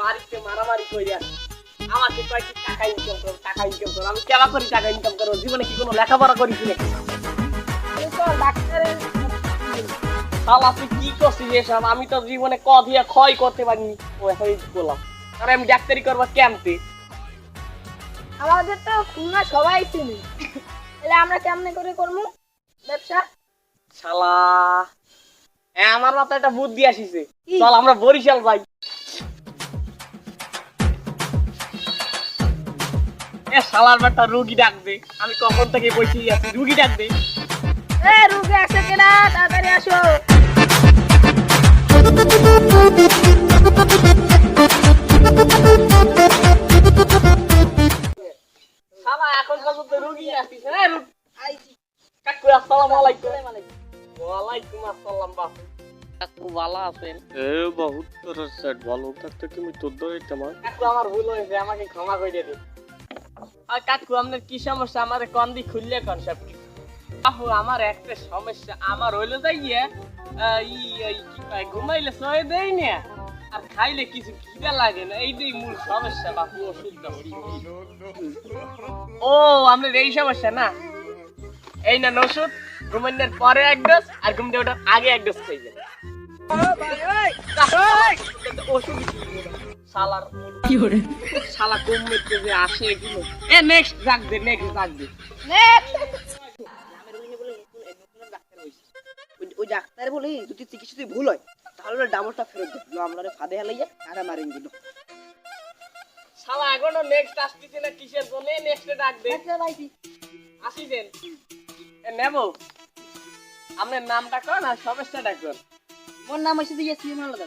বাড়িতে মারামারি আমাকে কয় কি টাকা ইনকাম করো টাকা ইনকাম করো? আমি করি টাকা ইনকাম করো জীবনে কি কোনো লেখাপড়া করিস নাকি? এই তো ডাক্তারের শালা তুই কি করছিস এসব আমি তো জীবনে ক দিয়ে ক্ষয় করতে পারিনি। ও এখন বললাম। আরে আমি ডাক্তারি করব কেমতে? আমাদের তো খুলনা সবাই চিনি। তাহলে আমরা কেমনে করে করব? ব্যবসা? শালা। হ্যাঁ আমার মাথায় একটা বুদ্ধি আসিছে। চল আমরা বরিশাল যাই। এ শালার বেটা রুগী ডাকবে আমি কখন থেকে বসে আছি রুগী ডাকবে এ রুগী আসে কেনা? তাড়াতাড়ি আসো। শালা এখন পর্যন্ত রুগী আসিছে হ্যাঁ রুগী কাকু আসসালামু আলাইকুম। ওয়ালাইকুম আসসালাম বাপু। কাকু ভালো আছেন? এ বহুত তোর সেট ভালো থাকতে তুমি তোর তোমার কাকু আমার ভুল হয়েছে আমাকে ক্ষমা করে দিন আর কাকু আপনার কি সমস্যা? আমার কোন দিক খুললে কোন সব? আমার একটা সমস্যা। আমার হইল যাইয়ে ই ওই কি কয় ঘুমাইলে সয়ে দেই না আর খাইলে কিছু খিদা লাগে না। এইটাই মূল সমস্যা বাপু ওষুধ দাও। ও আপনার এই সমস্যা না? এই না ওষুধ ঘুমানোর পরে এক ডোজ আর ঘুমতে ওঠার আগে এক ডোজ খাইবেন। ওষুধ শালার শালা কম মেটে যে আসে এগুলো? এ নেক্সট দে নেক্সট রাখ দে। ওই- ডাক্তার বলে যদি চিকিৎসা ভুল হয় তাহলে ডাবলটা ফেরত দিল আমরা ফাঁদে হেলাইয়া আর মারেন দিল। শালা এখনও নেক্সট আসতেছে না কিসের জন্য? নেক্সট ডাক দে। আসিছেন? এ নেব। আপনার নামটা কর না সমস্যাটা কর মোর নাম হয়েছে দিয়ে সিএম আলাদা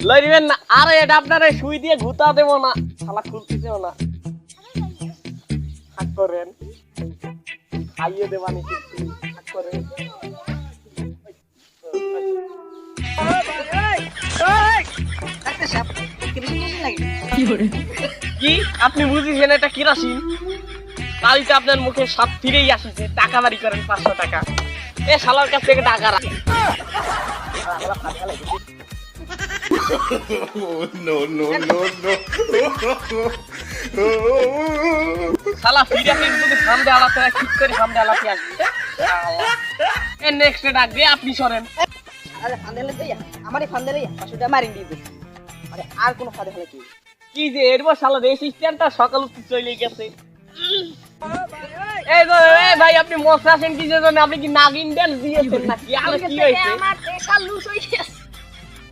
লইবেন না। আরে এটা আপনারা সুই দিয়ে ঘুতা দেবো না। শালা খুলতেছেও না। হাক করেন। খাইয়ে দেবানি হাক করেন। কি? আপনি বুঝেছেন এটা কিরাসিন? কালিতে আপনার মুখে সব ফিরেই আসছে। টাকা বাড়ি করেন পাঁচশো টাকা। এ শালার কাছ থেকে টাকা রাখ। নো নো নো নো শালা ফিরে কিন্তু সামনে আলাতে ঠিক করে সামনে আলাতে আসবে এ নেক্সট ডাক দিয়ে আপনি সরেন। আরে ফাঁদে হেলে আমারই ফাঁদে হেলাইয়া পাঁচশোটা মারিন দিয়ে দিল আরে আর কোনো ফাঁদে হেলে কি? কি যে এরপর শালা রেস স্ট্যান্ডটা সকাল উঠতে চলে গেছে। এই ভাই আপনি মশলা আছেন কি জন্য আপনি কি নাগিন ড্যান্স দিয়েছেন নাকি? আর কি হয়েছে? আমার প্রেশার লুজ হয়ে গেছে।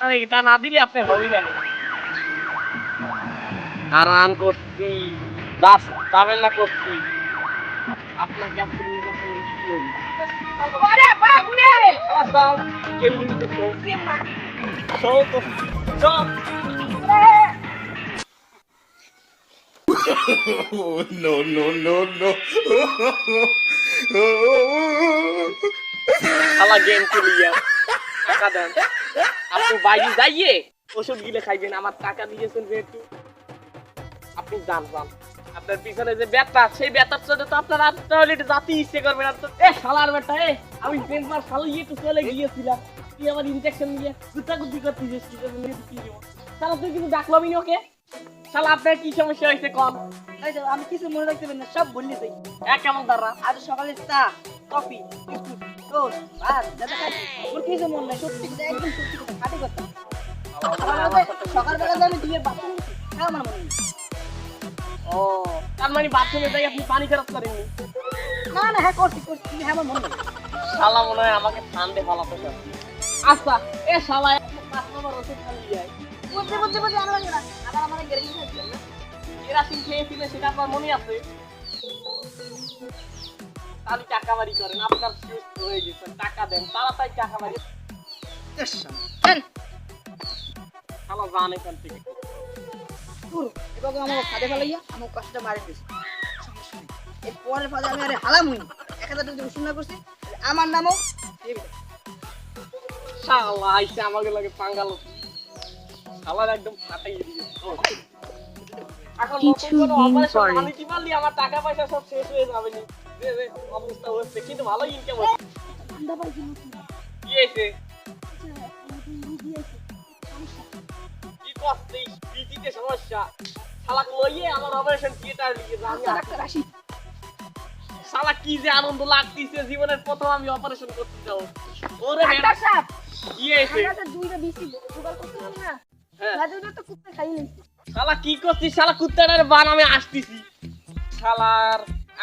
আরে এটা না দিলে আপনি হবেই না আরাম করছি দাস যাবেন না করছি আপনাকে আপনি নিজে করে কি হইল? ওরে বাপ রে আসাম, কেমনি তো চলছে? চল তো, চল। নো নো নো নো শালা গেম খেলিয়া টাকা দেন আপনি বাইরে যাইয়ে ওষুধ গিলে খাইবেন আমার টাকা দিয়েছেন যেহেতু আপনি যান যান। আপনার পিছনে যে ব্যথা সেই ব্যথার জন্য তো আপনার আর তাহলে এটা জাতি ইচ্ছে করবে না। তো এ শালার বেটা এ আমি তিনবার শালিয়ে একটু চলে গিয়েছিলাম। তুই আমার ইনজেকশন নিয়ে গুতাগুতি করতেছিস কি জন্য নিয়ে কি দেবো শালা তুই কিন্তু ডাকলামই না ওকে? শালা আপনার কি সমস্যা হয়েছে কম আমি কিছু মনে রাখতে পারি না সব বললি যাই এক কেমন দ্বারা আজ সকালে চা কফি বিস্কুট। টোস্ট ভাত দাদা ওর কিছু মন নাই সত্যি কথা একদম সত্যি কথা খাটি কথা। সকালবেলা আমি দিয়ে বাথরুম খাওয়া আমার মনে ও তার মানে বাথরুমে যাই আপনি পানি খরচ করেননি? না না হ্যাঁ করছি করছি হ্যাঁ আমার মনে নেই। শালা মনে হয় আমাকে ফান্দে ফলাতে চায়। আচ্ছা এ শালা পাঁচ নম্বর ওষুধ খালি যায় বুঝতে বুঝতে বুঝতে আমার আবার আমার গ্যারেন্টি থাকবে না? কেরাসিন খেয়েছিলে সেটা আপনার মনে আছে? তাহলে টাকা বাড়ি করেন আপনার সুস্থ হয়ে গেছেন টাকা দেন তাড়াতাড়ি টাকা বাড়ি শালা যান এখান থেকে। পুরো এবার আমার ফেলাইয়া আমার কষ্টটা মারি দিয়েছে এর পরের ফাঁদে আমি আরে হালাম হইনি এক হাজার টাকা শুনে করছি আমার নামও শালা আইসে আমাকে লাগে পাঙ্গাল শালার একদম ফাটাই দিয়ে এখন নতুন কোনো অপারেশন আমি কি পারলি? আমার টাকা পয়সা সব শেষ হয়ে যাবে নি। অবস্থা হচ্ছে কিন্তু ভালো ইনকাম হচ্ছে। কি হয়েছে? কি করতে পিটিতে সমস্যা। শালাক লইয়ে আমার অপারেশন থিয়েটার লিখে আসি। শালা কি যে আনন্দ লাগতেছে জীবনের প্রথম আমি অপারেশন করতে যাব। ওরে ডাক্তার সাহেব কি হয়েছে? আমরা দুইটা বিসি জোগাড় করছিলাম না। হ্যাঁ। না দুইটা তো কুত্তে খাই শালা কি করছিস? শালা কুত্তাটার বান আমি আসতেছি। শালার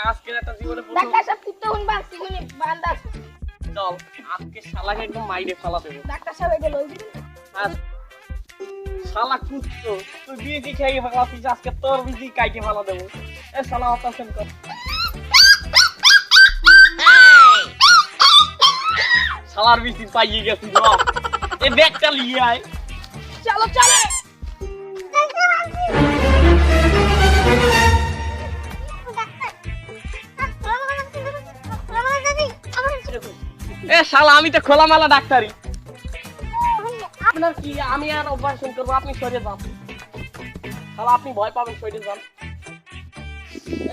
আজকের একটা জীবনে প্রথম ডাক্তার সাহেব কুত্তে হুন বাঁচছি হুন বান্দা। চল আজকে শালাকে একদম মাইরে ফেলা দেবো ডাক্তার সাহেব এটা লই দিন আর শালা কুত্ত তুই বিয়েছি খেয়ে ফেলাছিস আজকে তোর বিজি কাইকে ফেলা দেবো। এ শালা অপারেশন কর। শালার বিচি পাইয়ে গেছি এ ব্যাগটা লিয়ে আয়। চলো চলো। শালা আমি তো খোলামেলা ডাক্তারি আপনার কি আমি আর অপারেশন করব আপনি সরে যান। শালা আপনি ভয় পাবেন সরে যান।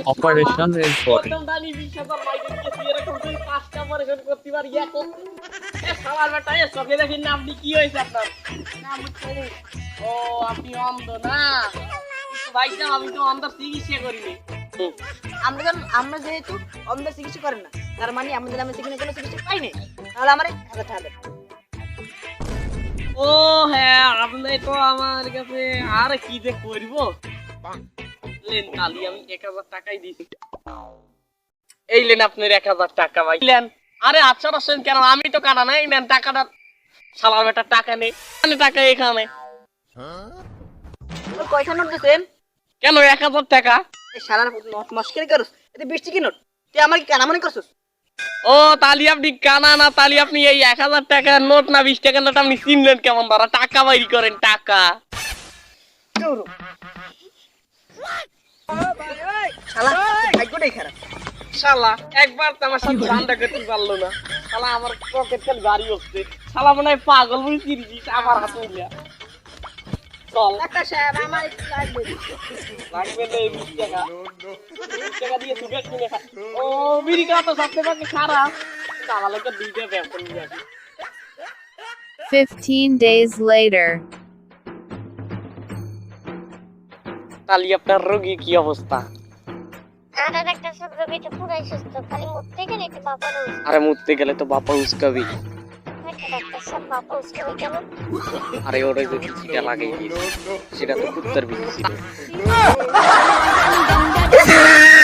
Is for প্রথম দানি বিশ হাজার বাইরে দিয়েছি এরকম তুই পাঁচটা অপারেশন করতে পারি এক এ শালার বেটা এ চোখে দেখেন না আপনি কি হয়েছে আপনার? ও আপনি অন্ধ না। ভাই আমি তো অন্ধ চিকিৎসা করিনি আমরা আমরা যেহেতু অন্ধ চিকিৎসা করেন না তার মানে আমাদের আমি সেখানে কোনো চিকিৎসা পাই নাই। তাহলে আমার ও হ্যাঁ আপনি তো আমার কাছে আর কি যে করব? লেন তালি আমি এক হাজার টাকাই দিছি। এই লেন আপনার এক হাজার টাকা ভাই। লেন আরে আচ্ছা আসেন কেন? আমি তো কাটা নাই নেন টাকাটা শালার বেটা টাকা নেই। টাকা এখানে। কয়টা নোট দিতেন কেন এক হাজার টাকা? এই সারার নোট মস্কারি করস এতে বিশ টিকি নোট? তুই আমার কি কানামানি করছিস? ও তালি আপনি কানা না তালি আপনি এই এক হাজার টাকার নোট না বিশ টাকার নোট আপনি চিনলেন কেমন দ্বারা টাকা বাইরি করেন টাকা। শালা একবার তো আমার সাথে ধান্দা করতে পারল না। শালা আমার পকেট গাড়ি হচ্ছে। শালা মনে হয় পাগল বুঝি আমার হাতে চল। ডাক্তার সাহেব আমার একটু লাগবে। লাগবে না এই বিশ টাকা। বিশ টাকা দিয়ে সিগারেট কিনে খা ও বিড়ি খাওয়া তো সবচেয়ে পাকে খারাপ। কিন্তু আমার লোকের দুইটা ব্যবসা নিয়ে আসি। 15 days later. তালি আপনার রোগী কি অবস্থা? আরে ডাক্তার সাহেব রোগীটা পুরাই সুস্থ। খালি মরতে গেলে একটু বাবা রোজ আরে মরতে গেলে তো বাপা উস্কাবি আরে ওরে যে বিচিটা লাগিয়ে সেটা তো কুত্তার বিচি